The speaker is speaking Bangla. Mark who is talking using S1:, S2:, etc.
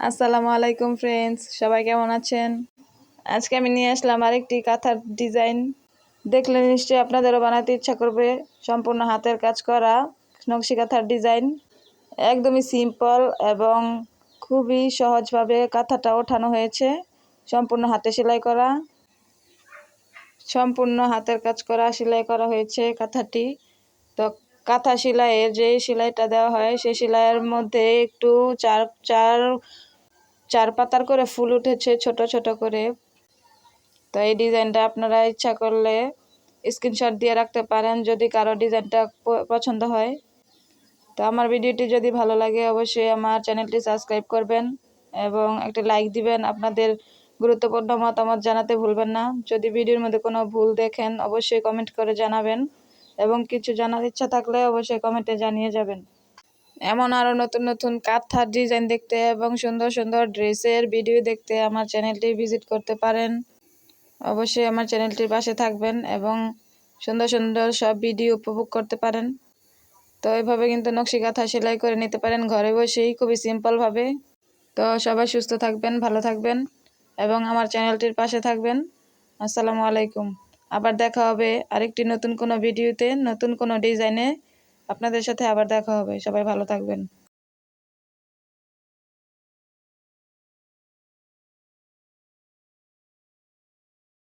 S1: আসসালামু আলাইকুম ফ্রেন্ডস সবাই কেমন আছেন? আজকে আমি নিয়ে আসলাম আরেকটি কাঁথার ডিজাইন দেখলে নিশ্চয়ই আপনাদেরও বানাতে ইচ্ছা করবে। সম্পূর্ণ হাতের কাজ করা নকশি কাঁথার ডিজাইন একদমই সিম্পল এবং খুবই সহজভাবে কাঁথাটা ওঠানো হয়েছে। সম্পূর্ণ হাতে সেলাই করা। সম্পূর্ণ হাতের কাজ করা, সেলাই করা হয়েছে কাঁথাটি। তো কাঁথা সেলাইয়ের যে সেলাইটা দেওয়া হয় সেই সেলাইয়ের মধ্যে একটু চার চার চার পাতার করে ফুল উঠেছে, ছোট ছোট করে। তো এই ডিজাইনটা আপনারা ইচ্ছা করলে স্ক্রিনশট দিয়ে রাখতে পারেন যদি কারও ডিজাইনটা পছন্দ হয়। তো আমার ভিডিওটি যদি ভালো লাগে অবশ্যই আমার চ্যানেলটি সাবস্ক্রাইব করবেন এবং একটি লাইক দিবেন। আপনাদের গুরুত্বপূর্ণ মতামত জানাতে ভুলবেন না। যদি ভিডিওর মধ্যে কোনো ভুল দেখেন, অবশ্যই কমেন্ট করে জানাবেন এবং কিছু জানার ইচ্ছা থাকলে অবশ্যই কমেন্টে জানিয়ে যাবেন। এমন আরও নতুন নতুন কাঁথার ডিজাইন দেখতে এবং সুন্দর সুন্দর ড্রেসের ভিডিও দেখতে আমার চ্যানেলটি ভিজিট করতে পারেন। অবশ্যই আমার চ্যানেলটির পাশে থাকবেন এবং সুন্দর সুন্দর সব ভিডিও উপভোগ করতে পারেন। তো এভাবে কিন্তু নকশি কাঁথা সেলাই করে নিতে পারেন ঘরে বসেই খুবই সিম্পলভাবে তো সবাই সুস্থ থাকবেন, ভালো থাকবেন এবং আমার চ্যানেলটির পাশে থাকবেন। আসসালামু আলাইকুম। আবার দেখা হবে আরেকটি নতুন কোনো ভিডিওতে নতুন কোনো ডিজাইনে আপনাদের সাথে আবার দেখা হবে। সবাই ভালো থাকবেন।